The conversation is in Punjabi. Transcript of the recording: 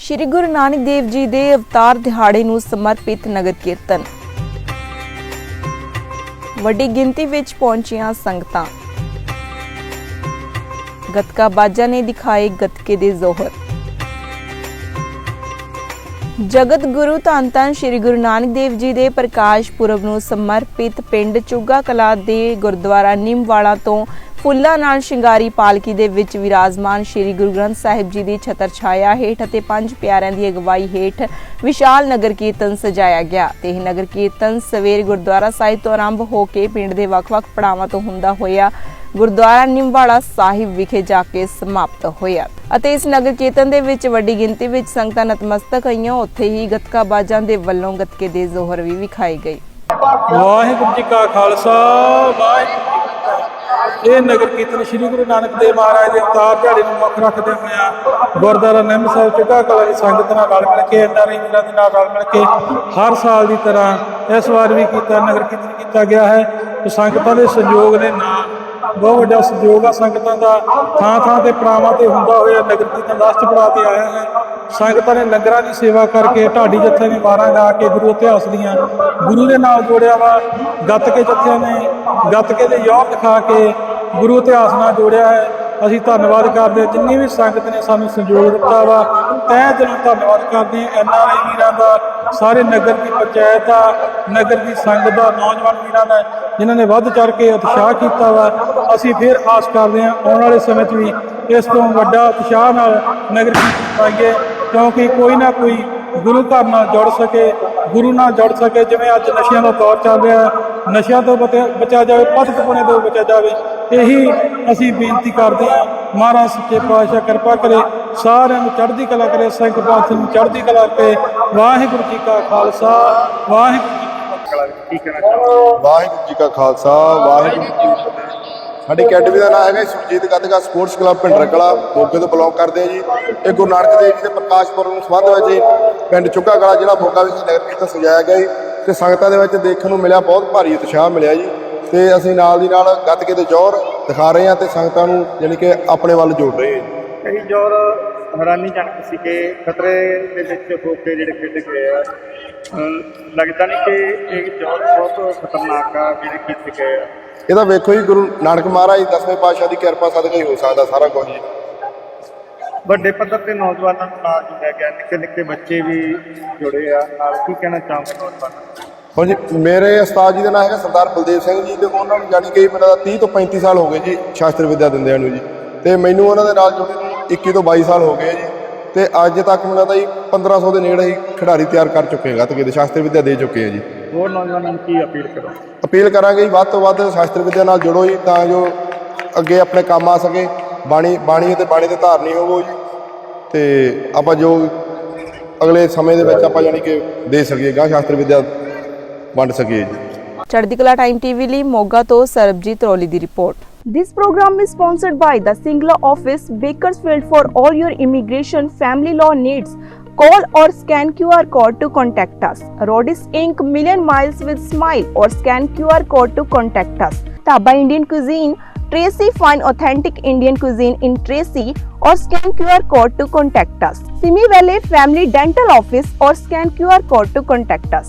ਸ਼੍ਰੀ ਗੁਰੂ ਨਾਨਕ ਦੇਵ ਜੀ ਦੇ ਅਵਤਾਰ ਦਿਹਾੜੇ ਨੂੰ ਸਮਰਪਿਤ ਨਗਰ ਕੀਰਤਨ। ਵੱਡੀ ਗਿਣਤੀ ਵਿੱਚ ਪਹੁੰਚੀਆਂ ਸੰਗਤਾਂ। ਗਤਕਾ ਬਾਜਾ ਨੇ ਦਿਖਾਏ ਗਤਕੇ ਦੇ ਜ਼ੋਹਰ। ਜਗਤ ਗੁਰੂ ਧੰਨ ਧੰਨ ਸ੍ਰੀ ਗੁਰੂ ਨਾਨਕ ਦੇਵ ਜੀ ਦੇ ਪ੍ਰਕਾਸ਼ ਪੁਰਬ ਨੂੰ ਸਮਰਪਿਤ ਪਿੰਡ ਚੁੱਗਾ ਕਲਾ ਦੇ ਗੁਰਦੁਆਰਾ ਨਿੰਮਵਾਲਾ ਤੋਂ ਫੁੱਲਾਂ ਨਾਲ ਸ਼ਿੰਗਾਰੀ ਪਾਲਕੀ ਦੇ ਵਿੱਚ ਵਿਰਾਜਮਾਨ ਸ੍ਰੀ ਗੁਰੂ ਗ੍ਰੰਥ ਸਾਹਿਬ ਜੀ ਦੀ ਛਤਰ ਛਾਇਆ ਹੇਠ ਅਤੇ ਪੰਜ ਪਿਆਰਿਆਂ ਦੀ ਅਗਵਾਈ ਹੇਠ ਵਿਸ਼ਾਲ ਨਗਰ ਕੀਰਤਨ ਸਜਾਇਆ ਗਿਆ ਤੇ ਇਹ ਨਗਰ ਕੀਰਤਨ ਸਵੇਰ ਗੁਰਦੁਆਰਾ ਸਾਹਿਬ ਤੋਂ ਆਰੰਭ ਹੋ ਕੇ ਪਿੰਡ ਦੇ ਵੱਖ-ਵੱਖ ਪੜਾਵਾਂ ਤੋਂ ਹੁੰਦਾ ਹੋਇਆ ਗੁਰਦੁਆਰਾ ਨਿੰਮਵਾਲਾ ਸਾਹਿਬ ਵਿਖੇ ਜਾ ਕੇ ਸਮਾਪਤ ਹੋਇਆ। ਅਤੇ ਇਸ ਨਗਰ ਕੀਰਤਨ ਦੇ ਵਿੱਚ ਵੱਡੀ ਗਿਣਤੀ ਵਿੱਚ ਸੰਗਤਾਂ ਨਤਮਸਤਕ ਹੋਈਆਂ। ਉੱਥੇ ਹੀ ਗੱਤਕਾ ਬਾਜਾਂ ਦੇ ਵੱਲੋਂ ਗੱਤਕੇ ਦੇ ਜ਼ੋਹਰ ਵੀ ਵਿਖਾਈ ਗਏ। ਵਾਹਿਗੁਰੂ ਜੀ ਕਾ ਖਾਲਸਾ, ਵਾਹਿਗੁਰੂ ਇਹ ਨਗਰ ਕੀਰਤਨ ਸ੍ਰੀ ਗੁਰੂ ਨਾਨਕ ਦੇਵ ਮਹਾਰਾਜ ਦੇ ਅਵਤਾਰ ਦਿਹਾੜੇ ਨੂੰ ਮੁੱਖ ਰੱਖਦੇ ਹੋਇਆ ਗੁਰਦੁਆਰਾ ਨਿੰਮ ਸਾਹਿਬ ਚੁੱਕਾ ਕਲਾ ਦੀ ਸੰਗਤ ਨਾਲ ਰਲ ਮਿਲ ਕੇ ਐਨਆਰਆਈ ਵੀਰਾਂ ਦੇ ਨਾਲ ਰਲ ਮਿਲ ਕੇ ਹਰ ਸਾਲ ਦੀ ਤਰ੍ਹਾਂ ਇਸ ਵਾਰ ਵੀ ਕੀਤਾ, ਨਗਰ ਕੀਰਤਨ ਕੀਤਾ ਗਿਆ ਹੈ। ਤੇ ਸੰਗਤਾਂ ਦੇ ਸਹਿਯੋਗ ਦੇ ਨਾਲ ਬਹੁਤ ਵੱਡਾ ਸਹਿਯੋਗ ਆ ਸੰਗਤਾਂ ਦਾ। ਥਾਂ ਥਾਂ ਤੇ ਪੜਾਵਾਂ ਤੇ ਹੁੰਦਾ ਹੋਇਆ ਨਗਰ ਕੀਰਤਨ ਲਾਸਟ ਪੜਾਅ ਤੇ ਆਇਆ ਹੈ। ਸੰਗਤਾਂ ਨੇ ਲੰਗਰਾਂ ਦੀ ਸੇਵਾ ਕਰਕੇ ਢਾਡੀ ਜੱਥੇ ਨੇ ਵਾਰਾਂ ਗਾ ਕੇ ਗੁਰੂ ਇਤਿਹਾਸ ਦੀਆਂ ਗੁਰੂ ਦੇ ਨਾਲ ਜੋੜਿਆ ਵਾ। ਗੱਤਕੇ ਜੱਥਿਆਂ ਨੇ ਗੱਤਕੇ ਦੇ ਯੋਧ ਦਿਖਾ ਕੇ ਗੁਰੂ ਇਤਿਹਾਸ ਨਾਲ ਜੋੜਿਆ ਹੈ। ਅਸੀਂ ਧੰਨਵਾਦ ਕਰਦੇ ਹਾਂ। ਜਿੰਨੀ ਵੀ ਸੰਗਤ ਨੇ ਸਾਨੂੰ ਸਹਿਯੋਗ ਦਿੱਤਾ ਵਾ, ਤਹਿ ਦਿਲੋਂ ਧੰਨਵਾਦ ਕਰਦੇ ਹਾਂ। ਆਈ ਵੀਰਾਂ ਦਾ, ਸਾਰੇ ਨਗਰ ਦੀ ਪੰਚਾਇਤ ਆ ਨਗਰ ਦੀ ਸੰਗਤ ਦਾ, ਨੌਜਵਾਨ ਵੀਰਾਂ ਦਾ, ਜਿਨ੍ਹਾਂ ਨੇ ਵੱਧ ਚੜ ਕੇ ਉਤਸ਼ਾਹ ਕੀਤਾ ਵਾ। ਅਸੀਂ ਫਿਰ ਆਸ ਕਰਦੇ ਹਾਂ, ਆਉਣ ਵਾਲੇ ਸਮੇਂ 'ਚ ਵੀ ਇਸ ਤੋਂ ਵੱਡਾ ਉਤਸ਼ਾਹ ਨਾਲ ਨਗਰ ਕੀਰਤਨ ਪਾਈਏ ਕਿਉਂਕਿ ਕੋਈ ਨਾ ਕੋਈ ਗੁਰੂ ਘਰ ਨਾਲ ਜੁੜ ਸਕੇ, ਗੁਰੂ ਨਾਲ ਜੁੜ ਸਕੇ। ਜਿਵੇਂ ਅੱਜ ਨਸ਼ਿਆਂ ਦਾ ਦੌਰ ਚੱਲ ਰਿਹਾ ਨਸ਼ਿਆਂ ਤੋਂ ਬਚਿਆ ਬਚਿਆ ਜਾਵੇ ਪਤਿਤ ਤੋਂ ਬਚਿਆ ਜਾਵੇ। ਇਹੀ ਅਸੀਂ ਬੇਨਤੀ ਕਰਦੇ ਹਾਂ ਮਹਾਰਾਜ ਸੱਚੇ ਪਾਤਸ਼ਾਹ ਕਿਰਪਾ ਕਰੇ ਸਾਰਿਆਂ ਨੂੰ ਚੜ੍ਹਦੀ ਕਲਾ ਕਰੇ ਸੰਗਤ ਪਾਤਸ਼ਾਹ ਨੂੰ ਚੜ੍ਹਦੀ ਕਲਾ ਕਰੇ। ਵਾਹਿਗੁਰੂ ਜੀ ਕਾ ਖਾਲਸਾ ਵਾਹਿਗੁਰੂ ਜੀ ਕੀ ਫਤਿਹ। ਵਾਹਿਗੁਰੂ ਜੀ ਕਾ ਖਾਲਸਾ ਵਾਹਿਗੁਰੂ ਜੀ ਕੀ ਫਤਿਹ। ਸਾਡੀ ਅਕੈਡਮੀ ਦਾ ਨਾਮ ਹੈਗਾ ਜੀ ਸੁਰਜੀਤ ਗੱਤਕਾ ਸਪੋਰਟਸ ਕਲੱਬ ਪਿੰਡ ਰਕਲਾ ਮੋਗੇ ਤੋਂ ਬਿਲੋਂਗ ਕਰਦੇ ਹਾਂ ਜੀ। ਇਹ ਗੁਰੂ ਨਾਨਕ ਦੇਵ ਜੀ ਦੇ ਪ੍ਰਕਾਸ਼ ਪੁਰਬ ਨੂੰ ਸੰਬੰਧ ਵਿੱਚ ਜੀ ਪਿੰਡ ਚੁੱਕਾ ਕਲਾ ਜ਼ਿਲ੍ਹਾ ਮੋਗਾ ਵਿੱਚ ਨਗਰ ਕੀਰਤਨ ਸਜਾਇਆ ਗਿਆ ਜੀ ਤੇ ਸੰਗਤਾਂ ਦੇ ਵਿੱਚ ਦੇਖਣ ਨੂੰ ਮਿਲਿਆ ਬਹੁਤ ਭਾਰੀ ਉਤਸ਼ਾਹ ਮਿਲਿਆ ਜੀ। ਤੇ ਅਸੀਂ ਨਾਲ ਦੀ ਨਾਲ ਗੱਤਕੇ ਦੇ ਜ਼ੋਰ ਦਿਖਾ ਰਹੇ ਹਾਂ ਤੇ ਸੰਗਤਾਂ ਨੂੰ ਯਾਨੀ ਕਿ ਆਪਣੇ ਵੱਲ ਜੋੜ ਰਹੇ ਹਾਂ। ਕਈ ਜੋਰ ਹੈਰਾਨੀਜਨਕ ਸੀ ਕਿ ਖਤਰੇ ਦੇ ਵਿੱਚ ਹੋ ਕੇ ਜਿਹੜੇ ਖੇਡੇ ਗਏ ਆ। ਲੱਗਦਾ ਨਹੀਂ ਕਿ ਇਹ ਜੋਰ ਬਹੁਤ ਖਤਰਨਾਕ ਆ ਜਿਹੜੇ ਕੀਤੇ ਗਏ ਆ। ਇਹ ਤਾਂ ਵੇਖੋ ਜੀ ਗੁਰੂ ਨਾਨਕ ਮਹਾਰਾਜ ਦਸਵੇਂ ਪਾਤਸ਼ਾਹ ਦੀ ਕਿਰਪਾ ਸਦਕਾ ਹੀ ਹੋ ਸਕਦਾ ਸਾਰਾ ਕੁਝ ਜੀ ਵੱਡੇ ਪੱਧਰ ਤੇ ਨੌਜਵਾਨਾਂ ਨੂੰ ਨਾਲ ਜੁੜਿਆ ਗਿਆ ਨਿੱਕੇ ਨਿੱਕੇ ਬੱਚੇ ਵੀ ਜੁੜੇ ਆ। ਨਾਲ ਕੀ ਕਹਿਣਾ ਚਾਹੁੰਦੇ ਨੌਜਵਾਨਾਂ ਨੂੰ? ਹੁਣ ਜੀ ਮੇਰੇ ਉਸਤਾਦ ਜੀ ਦਾ ਨਾਮ ਹੈਗਾ ਸਰਦਾਰ ਬਲਦੇਵ ਸਿੰਘ ਜੀ ਤੇ ਉਹਨਾਂ ਨੂੰ ਜਾਣੀ ਕਿ ਮੇਰਾ 30 ਤੋਂ 35 ਸਾਲ ਹੋ ਗਏ ਜੀ ਸ਼ਾਸਤਰ ਵਿਦਿਆ ਦਿੰਦਿਆਂ ਨੂੰ ਜੀ। ਤੇ ਮੈਨੂੰ ਉਹਨਾਂ ਦੇ ਨਾਲ ਜੁੜੇ ਨੂੰ 21 ਤੋਂ 22 ਸਾਲ ਹੋ ਗਏ ਜੀ। ਤੇ ਅੱਜ ਤੱਕ ਮੈਨੂੰ ਲੱਗਦਾ ਜੀ 1500 ਦੇ ਨੇੜੇ ਹੀ ਖਿਡਾਰੀ ਤਿਆਰ ਕਰ ਚੁੱਕੇ ਹੈਗਾ ਤੇ ਸ਼ਾਸਤਰ ਵਿਦਿਆ ਦੇ ਚੁੱਕੇ ਆ ਜੀ। ਹੋਰ ਨੌਜਵਾਨਾਂ ਨੂੰ ਕੀ ਅਪੀਲ ਕਰੋ? ਅਪੀਲ ਕਰਾਂਗੇ ਜੀ ਵੱਧ ਤੋਂ ਵੱਧ ਸ਼ਾਸਤਰ ਵਿਦਿਆ ਨਾਲ ਜੁੜੋ ਜੀ ਤਾਂ ਜੋ ਅੱਗੇ ਆਪਣੇ ਕੰਮ ਆ ਸਕੇ ਬਾਣੀ ਬਾਣੀ ਅਤੇ ਬਾਣੀ ਦੇ ਧਾਰਨੀ ਹੋਵੋ ਜੀ। ਤੇ ਆਪਾਂ ਜੋ ਅਗਲੇ ਸਮੇਂ ਦੇ ਵਿੱਚ ਆਪਾਂ ਜਾਣੀ ਕਿ ਦੇ ਸਕੀਏ ਗਾ ਸ਼ਾਸਤਰ ਵਿਦਿਆ ਵੰਡ ਸਕੀਏ ਜੀ ਚੜ੍ਹਦੀ ਕਲਾ ਟਾਈਮ ਟੀਵੀ ਲਈ ਮੋਗਾ ਤੋਂ ਸਰਬਜੀਤ ਰੋਲੀ ਦੀ report This program is sponsored by the Singla office, Bakersfield for all your immigration family law needs. Call or scan QR code to contact us. Rodis Inc. Million Miles with Smile or scan QR code to contact us. Taba Indian Cuisine, Tracy Fine Authentic Indian Cuisine in Tracy or scan QR code to contact us. Simi Valley Family Dental Office or scan QR code to contact us.